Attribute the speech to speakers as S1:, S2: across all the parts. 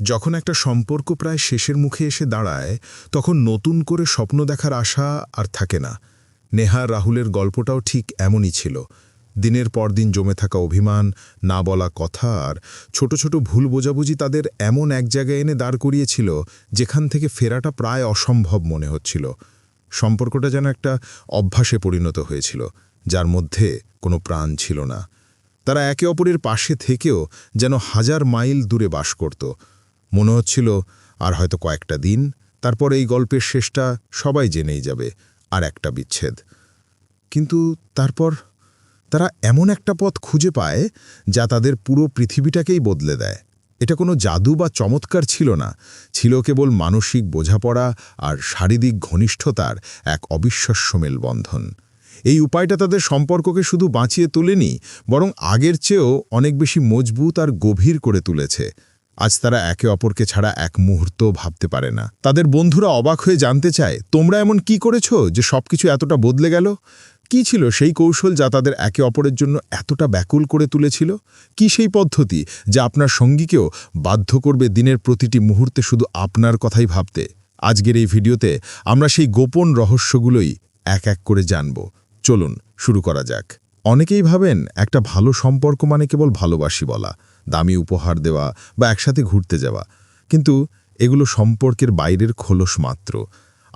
S1: যখন একটা সম্পর্ক প্রায় শেষের মুখে এসে দাঁড়ায়, তখন নতুন করে স্বপ্ন দেখার আশা আর থাকে না। নেহা রাহুলের গল্পটাও ঠিক এমনই ছিল। দিনের পর দিন জমে থাকা অভিমান, না বলা কথা আর ছোট ছোট ভুল বোঝাবুঝি তাদের এমন এক জায়গায় এনে দাঁড় করিয়েছিল, যেখান থেকে ফেরাটা প্রায় অসম্ভব মনে হচ্ছিল। সম্পর্কটা যেন একটা অভ্যাসে পরিণত হয়েছিল, যার মধ্যে কোনো প্রাণ ছিল না। তারা একে অপরের পাশে থেকেও যেন হাজার মাইল দূরে বাস করত। মনে হচ্ছিল, আর হয়তো কয়েকটা দিন, তারপর এই গল্পের শেষটা সবাই জেনেই যাবে, আর একটা বিচ্ছেদ। কিন্তু তারপর তারা এমন একটা পথ খুঁজে পায়, যা তাদের পুরো পৃথিবীটাকেই বদলে দেয়। এটা কোনো জাদু বা চমৎকার ছিল না, ছিল কেবল মানসিক বোঝাপড়া আর শারীরিক ঘনিষ্ঠতার এক অবিশ্বাস্য মেলবন্ধন। এই উপায়টা তাদের সম্পর্ককে শুধু বাঁচিয়ে তোলেনি, বরং আগের চেয়েও অনেক বেশি মজবুত আর গভীর করে তুলেছে। আজ তারা একে অপরকে ছাড়া এক মুহূর্ত ভাবতে পারে না। তাদের বন্ধুরা অবাক হয়ে জানতে চায়, তোমরা এমন কি করেছ যে সবকিছু এতটা বদলে গেল? কি ছিল সেই কৌশল যা তাদের একে অপরের জন্য এতটা ব্যাকুল করে তুলেছিল? কি সেই পদ্ধতি যা আপনার সঙ্গীকেও বাধ্য করবে দিনের প্রতিটি মুহূর্তে শুধু আপনার কথাই ভাবতে? আজকের এই ভিডিওতে আমরা সেই গোপন রহস্যগুলোই এক এক করে জানব। চলুন, শুরু করা যাক। অনেকেই ভাবেন একটা ভালো সম্পর্ক মানে কেবল ভালোবাসি বলা। দামি উপহার দেওয়া বা একসাথে ঘুরতে যাওয়া। কিন্তু এগুলো সম্পর্কের বাইরের খোলস মাত্র।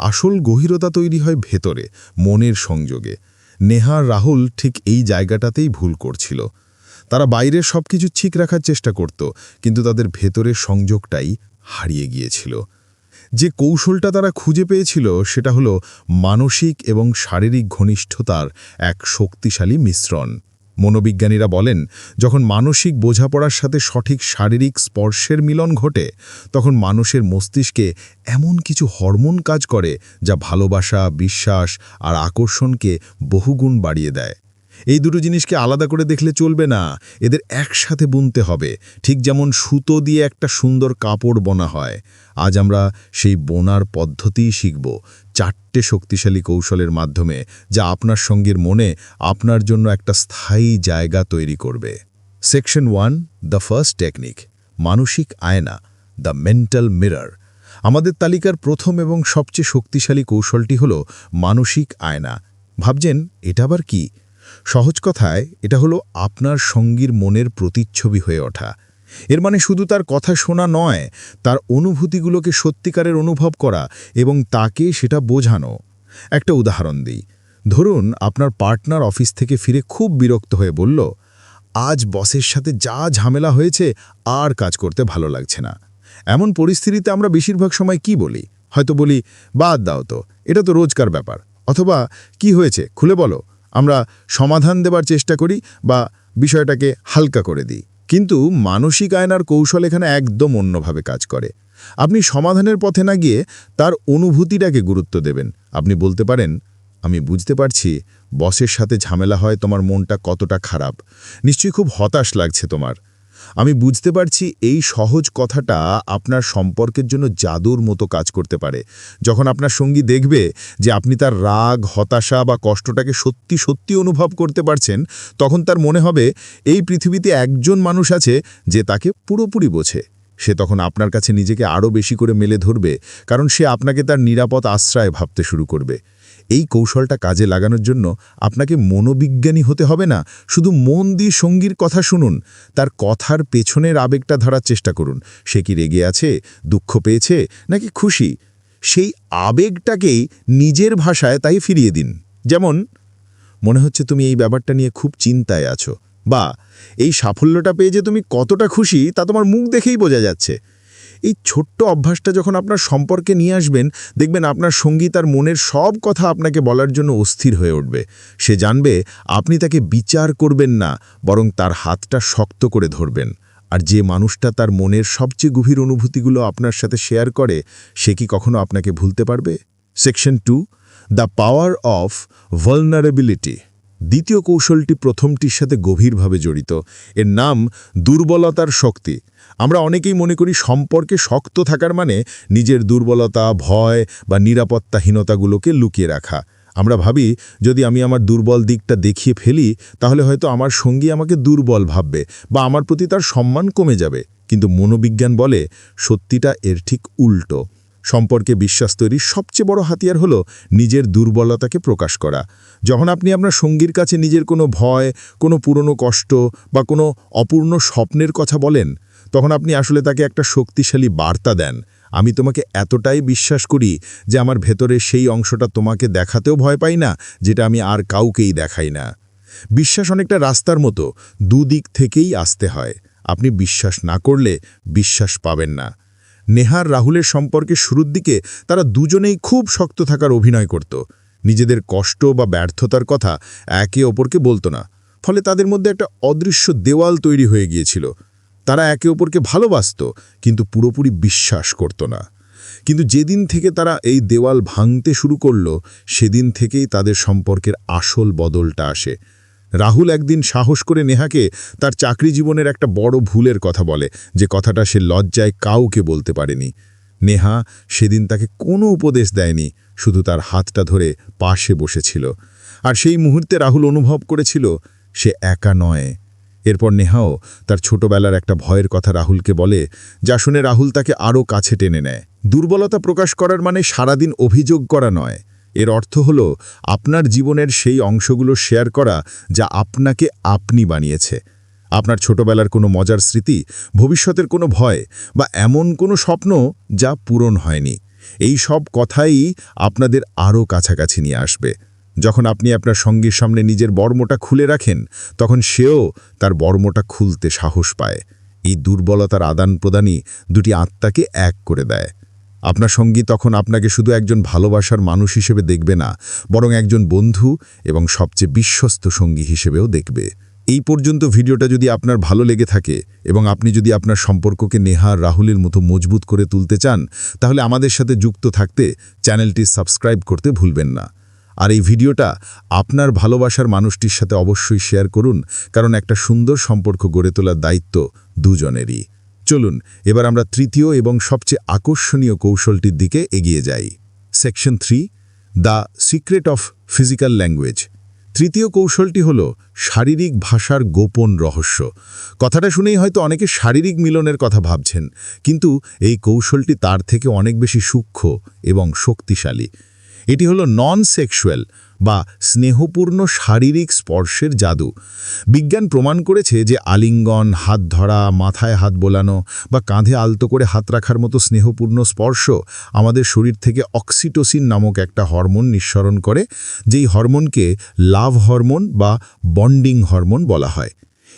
S1: আসল গভীরতা তৈরি হয় ভেতরে, মনের সংযোগে। নেহা রাহুল ঠিক এই জায়গাটাতেই ভুল করছিল। তারা বাইরের সব কিছু ঠিক রাখার চেষ্টা করত, কিন্তু তাদের ভেতরের সংযোগটাই হারিয়ে গিয়েছিল। যে কৌশলটা তারা খুঁজে পেয়েছিল, সেটা হলো মানসিক এবং শারীরিক ঘনিষ্ঠতার এক শক্তিশালী মিশ্রণ। মনোবিজ্ঞানীরা বলেন, যখন মানসিক বোঝাপড়ার সাথে সঠিক শারীরিক স্পর্শের মিলন ঘটে, তখন মানুষের মস্তিষ্কে এমন কিছু হরমোন কাজ করে যা ভালোবাসা, বিশ্বাস আর আকর্ষণকে বহুগুণ বাড়িয়ে দেয়। এই দুটো জিনিসকে আলাদা করে দেখলে চলবে না, এদের একসাথে বুনতে হবে। ঠিক যেমন সুতো দিয়ে একটা সুন্দর কাপড় বোনা হয়। আজ আমরা সেই বোনার পদ্ধতিই শিখব চারটে শক্তিশালী কৌশলের মাধ্যমে যা আপনার সঙ্গীর মনে আপনার জন্য একটা স্থায়ী জায়গা তৈরি করবে। Section one, the first technique, মানসিক আয়না, দ্য মেন্টাল মিরার। আমাদের তালিকার প্রথম এবং সবচেয়ে শক্তিশালী কৌশলটি হল মানসিক আয়না। ভাবছেন, এটা আবার কি? সহজ কথায়, এটা হলো আপনার সঙ্গীর মনের প্রতিচ্ছবি হয়ে ওঠা। এর মানে শুধু তার কথা শোনা নয়, তার অনুভূতিগুলোকে সত্যিকারের অনুভব করা এবং তাকে সেটা বোঝানো। একটা উদাহরণ দিই। ধরুন, আপনার পার্টনার অফিস থেকে ফিরে খুব বিরক্ত হয়ে বলল, আজ বসের সাথে যা ঝামেলা হয়েছে, আর কাজ করতে ভালো লাগছে না। এমন পরিস্থিতিতে আমরা বেশিরভাগ সময় কি বলি? হয়তো বলি, বাদ দাও তো, এটা তো রোজকার ব্যাপার। অথবা, কি হয়েছে? খুলে বলো। আমরা সমাধান দেবার চেষ্টা করি বা বিষয়টাকে হালকা করে দিই। কিন্তু মানসিক আয়নার কৌশল এখানে একদম অন্যভাবে কাজ করে। আপনি সমাধানের পথে না গিয়ে তার অনুভূতিটাকে গুরুত্ব দেবেন। আপনি বলতে পারেন, আমি বুঝতে পারছি বসের সাথে ঝামেলা হয়, তোমার মনটা কতটা খারাপ। নিশ্চয়ই খুব হতাশ লাগছে তোমার। আমি বুঝতে পারছি এই সহজ কথাটা আপনার সম্পর্কের জন্য জাদুর মতো কাজ করতে পারে। যখন আপনার সঙ্গী দেখবে যে আপনি তার রাগ, হতাশা বা কষ্টটাকে সত্যি সত্যি অনুভব করতে পারছেন, তখন তার মনে হবে এই পৃথিবীতে একজন মানুষ আছে যে তাকে পুরোপুরি বোঝে। সে তখন আপনার কাছে নিজেকে আরও বেশি করে মেলে ধরবে, কারণ সে আপনাকে তার নিরাপদ আশ্রয় ভাবতে শুরু করবে। এই কৌশলটা কাজে লাগানোর জন্য আপনাকে মনোবিজ্ঞানী হতে হবে না। শুধু মন দিয়ে সঙ্গীর কথা শুনুন, তার কথার পেছনের আবেগটা ধরার চেষ্টা করুন। সে কি রেগে আছে, দুঃখ পেয়েছে, নাকি খুশি? সেই আবেগটাকেই নিজের ভাষায় তাই ফিরিয়ে দিন। যেমন, মনে হচ্ছে তুমি এই ব্যাপারটা নিয়ে খুব চিন্তায় আছো, বা এই সাফল্যটা পেয়ে যে তুমি কতটা খুশি, তা তোমার মুখ দেখেই বোঝা যাচ্ছে। এই ছোট্ট অভ্যাসটা যখন আপনার সম্পর্কে নিয়ে আসবেন, দেখবেন আপনার সঙ্গী তার মনের সব কথা আপনাকে বলার জন্য অস্থির হয়ে উঠবে। সে জানবে আপনি তাকে বিচার করবেন না, বরং তার হাতটা শক্ত করে ধরবেন। আর যে মানুষটা তার মনের সবচেয়ে গভীর অনুভূতিগুলো আপনার সাথে শেয়ার করে, সে কি কখনো আপনাকে ভুলতে পারবে? Section two, the power of vulnerability. দ্বিতীয় কৌশলটি প্রথমটির সাথে গভীরভাবে জড়িত। এর নাম দুর্বলতার শক্তি। আমরা অনেকেই মনে করি সম্পর্কে শক্ত থাকার মানে নিজের দুর্বলতা, ভয় বা নিরাপত্তাহীনতাগুলোকে লুকিয়ে রাখা। আমরা ভাবি, যদি আমি আমার দুর্বল দিকটা দেখিয়ে ফেলি, তাহলে হয়তো আমার সঙ্গী আমাকে দুর্বল ভাববে বা আমার প্রতি তার সম্মান কমে যাবে। কিন্তু মনোবিজ্ঞান বলে সত্যিটা এর ঠিক উল্টো। সম্পর্কে বিশ্বাস তৈরির সবচেয়ে বড় হাতিয়ার হলো নিজের দুর্বলতাকে প্রকাশ করা। যখন আপনি আপনার সঙ্গীর কাছে নিজের কোনো ভয়, কোনো পুরনো কষ্ট বা কোনো অপূর্ণ স্বপ্নের কথা বলেন, তখন আপনি আসলে তাকে একটা শক্তিশালী বার্তা দেন। আমি তোমাকে এতটাই বিশ্বাস করি যে আমার ভেতরে সেই অংশটা তোমাকে দেখাতেও ভয় পাই না, যেটা আমি আর কাউকেই দেখাই না। বিশ্বাস অনেকটা রাস্তার মতো, দুদিক থেকেই আসতে হয়। আপনি বিশ্বাস না করলে বিশ্বাস পাবেন না। নেহার রাহুলের সম্পর্কে শুরুর দিকে তারা দুজনেই খুব শক্ত থাকার অভিনয় করত। নিজেদের কষ্ট বা ব্যর্থতার কথা একে অপরকে বলতো না। ফলে তাদের মধ্যে একটা অদৃশ্য দেওয়াল তৈরি হয়ে গিয়েছিল। তারা একে অপরকে ভালোবাসত, কিন্তু পুরোপুরি বিশ্বাস করত না। কিন্তু যেদিন থেকে তারা এই দেওয়াল ভাঙতে শুরু করল, সেদিন থেকেই তাদের সম্পর্কের আসল বদলটা আসে। রাহুল একদিন সাহস করে নেহাকে তার চাকরি জীবনের একটা বড় ভুলের কথা বলে, যে কথাটা সে লজ্জায় কাউকে বলতে পারেনি। নেহা সেদিন তাকে কোনো উপদেশ দেয়নি, শুধু তার হাতটা ধরে পাশে বসেছিল। আর সেই মুহূর্তে রাহুল অনুভব করেছিল, সে একা নয়। এরপর নেহাও তার ছোটবেলার একটা ভয়ের কথা রাহুলকে বলে, যা শুনে রাহুল তাকে আরও কাছে টেনে নেয়। দুর্বলতা প্রকাশ করার মানে সারাদিন অভিযোগ করা নয়। এর অর্থ হল, আপনার জীবনের সেই অংশগুলো শেয়ার করা যা আপনাকে আপনি বানিয়েছে। আপনার ছোটবেলার কোনো মজার স্মৃতি, ভবিষ্যতের কোনো ভয় বা এমন কোনো স্বপ্ন যা পূরণ হয়নি। এই সব কথাই আপনাদের আরও কাছাকাছি নিয়ে আসবে। যখন আপনি আপনার সঙ্গীর সামনে নিজের বর্মটা খুলে রাখেন, তখন সেও তার বর্মটা খুলতে সাহস পায়। এই দুর্বলতার আদান প্রদানই দুটি আত্মাকে এক করে দেয়। আপনার সঙ্গী তখন আপনাকে শুধু একজন ভালোবাসার মানুষ হিসেবে দেখবে না, বরং একজন বন্ধু এবং সবচেয়ে বিশ্বস্ত সঙ্গী হিসেবেও দেখবে। এই পর্যন্ত ভিডিওটা যদি আপনার ভালো লেগে থাকে এবং আপনি যদি আপনার সম্পর্ককে নেহা রাহুলের মতো মজবুত করে তুলতে চান, তাহলে আমাদের সাথে যুক্ত থাকতে চ্যানেলটি সাবস্ক্রাইব করতে ভুলবেন না। আর এই ভিডিওটা আপনার ভালোবাসার মানুষটির সাথে অবশ্যই শেয়ার করুন, কারণ একটা সুন্দর সম্পর্ক গড়ে তোলার দায়িত্ব দুজনেরই। চলুন, এবার আমরা তৃতীয় এবং সবচেয়ে আকর্ষণীয় কৌশলটির দিকে এগিয়ে যাই। Section three the secret of physical language তৃতীয় কৌশলটি হল শারীরিক ভাষার গোপন রহস্য। কথাটা শুনেই হয়তো অনেকে শারীরিক মিলনের কথা ভাবছেন, কিন্তু এই কৌশলটি তার থেকে অনেক বেশি সূক্ষ্ম এবং শক্তিশালী। এটি হলো নন সেক্সুয়াল বা স্নেহপূর্ণ শারীরিক স্পর্শের জাদু। বিজ্ঞান প্রমাণ করেছে যে আলিঙ্গন, হাত ধরা, মাথায় হাত বোলানো বা কাঁধে আলতো করে হাত রাখার মতো স্নেহপূর্ণ স্পর্শ আমাদের শরীর থেকে অক্সিটোসিন নামক একটা হরমোন নিঃসরণ করে, যেই হরমোনকে লাভ হরমোন বা বন্ডিং হরমোন বলা হয়।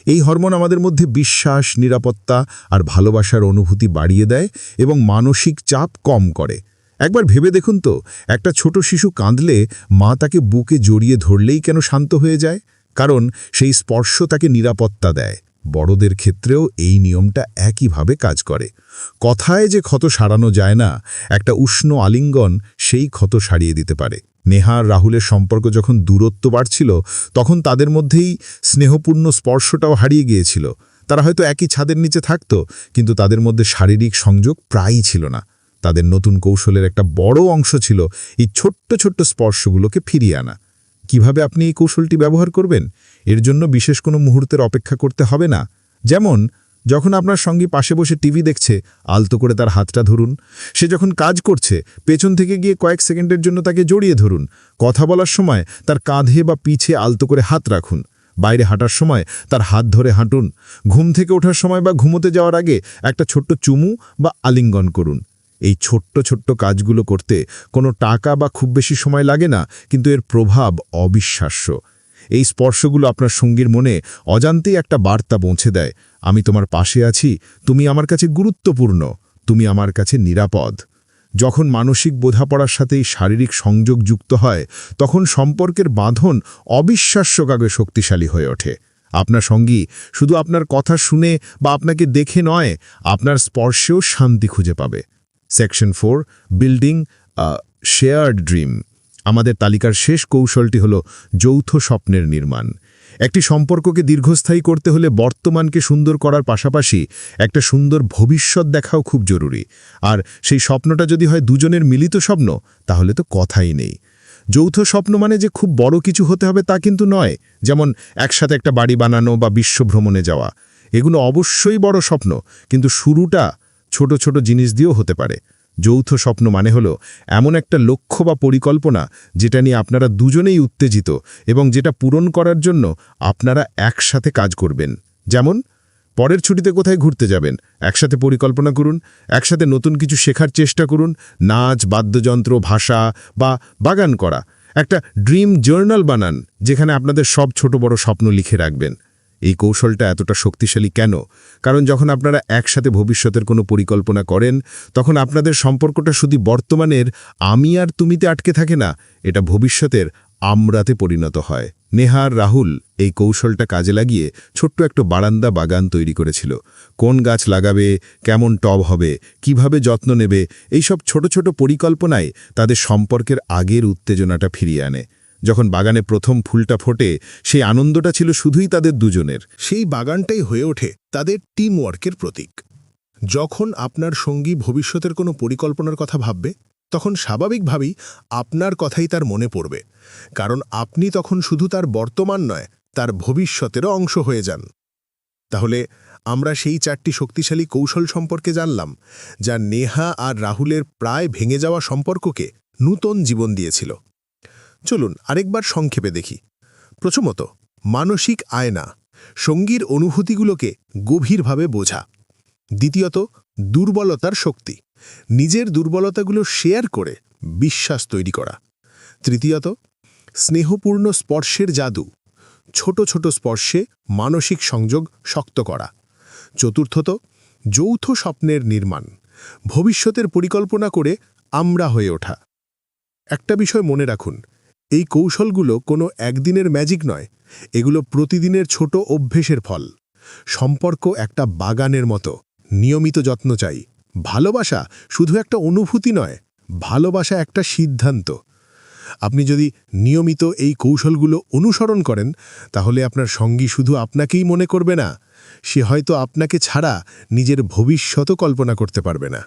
S1: এই হরমোন আমাদের মধ্যে বিশ্বাস, নিরাপত্তা আর ভালোবাসার অনুভূতি বাড়িয়ে দেয় এবং মানসিক চাপ কম করে। একবার ভেবে দেখুন তো, একটা ছোট শিশু কাঁদলে মা তাকে বুকে জড়িয়ে ধরলেই কেন শান্ত হয়ে যায়? কারণ সেই স্পর্শ তাকে নিরাপত্তা দেয়। বড়দের ক্ষেত্রেও এই নিয়মটা একইভাবে কাজ করে। কথায় যে ক্ষত সারানো যায় না, একটা উষ্ণ আলিঙ্গন সেই ক্ষত সারিয়ে দিতে পারে। নেহা আর রাহুলের সম্পর্ক যখন দূরত্ব বাড়ছিল, তখন তাদের মধ্যেই স্নেহপূর্ণ স্পর্শটাও হারিয়ে গিয়েছিল। তারা হয়তো একই ছাদের নিচে থাকত, কিন্তু তাদের মধ্যে শারীরিক সংযোগ প্রায়ই ছিল না। তাদের নতুন কৌশলের একটা বড় অংশ ছিল এই ছোট্ট ছোট্ট স্পর্শগুলোকে ফিরিয়ে আনা। কীভাবে আপনি এই কৌশলটি ব্যবহার করবেন? এর জন্য বিশেষ কোনো মুহূর্তের অপেক্ষা করতে হবে না। যেমন, যখন আপনার সঙ্গে পাশে বসে টিভি দেখছে, আলতো করে তার হাতটা ধরুন। সে যখন কাজ করছে, পেছন থেকে গিয়ে কয়েক সেকেন্ডের জন্য তাকে জড়িয়ে ধরুন। কথা বলার সময় তার কাঁধে বা পিছে আলতো করে হাত রাখুন। বাইরে হাঁটার সময় তার হাত ধরে হাঁটুন। ঘুম থেকে ওঠার সময় বা ঘুমোতে যাওয়ার আগে একটা ছোট্ট চুমু বা আলিঙ্গন করুন। এই ছোট্ট ছোট্ট কাজগুলো করতে কোনো টাকা বা খুব বেশি সময় লাগে না, কিন্তু এর প্রভাব অবিশ্বাস্য। এই স্পর্শগুলো আপনার সঙ্গীর মনে অজান্তেই একটা বার্তা পৌঁছে দেয়, আমি তোমার পাশে আছি, তুমি আমার কাছে গুরুত্বপূর্ণ, তুমি আমার কাছে নিরাপদ। যখন মানসিক বোঝাপড়ার সাথে এই শারীরিক সংযোগ যুক্ত হয়, তখন সম্পর্কের বাঁধন অবিশ্বাস্যভাবে শক্তিশালী হয়ে ওঠে। আপনার সঙ্গী শুধু আপনার কথা শুনে বা আপনাকে দেখে নয়, আপনার স্পর্শেও শান্তি খুঁজে পাবে। Section four building shared dream আমাদের তালিকার শেষ কৌশলটি হল যৌথ স্বপ্নের নির্মাণ। একটি সম্পর্ককে দীর্ঘস্থায়ী করতে হলে বর্তমানকে সুন্দর করার পাশাপাশি একটা সুন্দর ভবিষ্যৎ দেখাও খুব জরুরি। আর সেই স্বপ্নটা যদি হয় দুজনের মিলিত স্বপ্ন, তাহলে তো কথাই নেই। যৌথ স্বপ্ন মানে যে খুব বড় কিছু হতে হবে তা কিন্তু নয়, যেমন একসাথে একটা বাড়ি বানানো বা বিশ্ব ভ্রমণে যাওয়া। এগুলো অবশ্যই বড় স্বপ্ন, কিন্তু শুরুটা ছোট ছোট জিনিস দিয়েও হতে পারে। যৌথ স্বপ্ন মানে হলো এমন একটা লক্ষ্য বা পরিকল্পনা যেটা নিয়ে আপনারা দুজনেই উত্তেজিত এবং যেটা পূরণ করার জন্য আপনারা একসাথে কাজ করবেন। যেমন, পরের ছুটিতে কোথায় ঘুরতে যাবেন? একসাথে পরিকল্পনা করুন, একসাথে নতুন কিছু শেখার চেষ্টা করুন, নাচ, বাদ্যযন্ত্র, ভাষা বা বাগান করা। একটা ড্রিম জার্নাল বানান, যেখানে আপনাদের সব ছোট বড় স্বপ্ন লিখে রাখবেন। এই কৌশলটা এতটা শক্তিশালী কেন? কারণ যখন আপনারা একসাথে ভবিষ্যতের কোনো পরিকল্পনা করেন, তখন আপনাদের সম্পর্কটা শুধু বর্তমানের আমি আর তুমিতে আটকে থাকে না, এটা ভবিষ্যতের আমরাতে পরিণত হয়। নেহার রাহুল এই কৌশলটা কাজে লাগিয়ে ছোট্ট একটা বারান্দা বাগান তৈরি করেছিল। কোন গাছ লাগাবে, কেমন টব হবে, কীভাবে যত্ন নেবে, এইসব ছোট ছোট পরিকল্পনায় তাদের সম্পর্কের আগের উত্তেজনাটা ফিরিয়ে আনে। যখন বাগানে প্রথম ফুলটা ফোটে, সেই আনন্দটা ছিল শুধুই তাদের দুজনের।
S2: সেই বাগানটাই হয়ে ওঠে তাদের টিম ওয়ার্কের প্রতীক। যখন আপনার সঙ্গী ভবিষ্যতের কোনো পরিকল্পনার কথা ভাববে, তখন স্বাভাবিকভাবেই আপনার কথাই তার মনে পড়বে। কারণ আপনি তখন শুধু তার বর্তমান নয়, তার ভবিষ্যতেরও অংশ হয়ে যান। তাহলে আমরা সেই চারটি শক্তিশালী কৌশল সম্পর্কে জানলাম, যা নেহা আর রাহুলের প্রায় ভেঙে যাওয়া সম্পর্ককে নূতন জীবন দিয়েছিল। চলুন আরেকবার সংক্ষেপে দেখি। প্রথমত, মানসিক আয়না, সঙ্গীর অনুভূতিগুলোকে গভীরভাবে বোঝা। দ্বিতীয়ত, দুর্বলতার শক্তি, নিজের দুর্বলতাগুলো শেয়ার করে বিশ্বাস তৈরি করা। তৃতীয়ত, স্নেহপূর্ণ স্পর্শের জাদু, ছোট ছোট স্পর্শে মানসিক সংযোগ শক্ত করা। চতুর্থত, যৌথ স্বপ্নের নির্মাণ, ভবিষ্যতের পরিকল্পনা করে আমরা হয়ে ওঠা। একটা বিষয় মনে রাখুন এই কৌশলগুলো কোনো একদিনের ম্যাজিক নয়, এগুলো প্রতিদিনের ছোট অভ্যেসের ফল। সম্পর্ক একটা বাগানের মতো, নিয়মিত যত্ন চাই। ভালোবাসা শুধু একটা অনুভূতি নয়, ভালোবাসা একটা সিদ্ধান্ত। আপনি যদি নিয়মিত এই কৌশলগুলো অনুসরণ করেন, তাহলে আপনার সঙ্গী শুধু আপনাকেই মনে করবে না, সে হয়তো আপনাকে ছাড়া নিজের ভবিষ্যতও কল্পনা করতে পারবে না।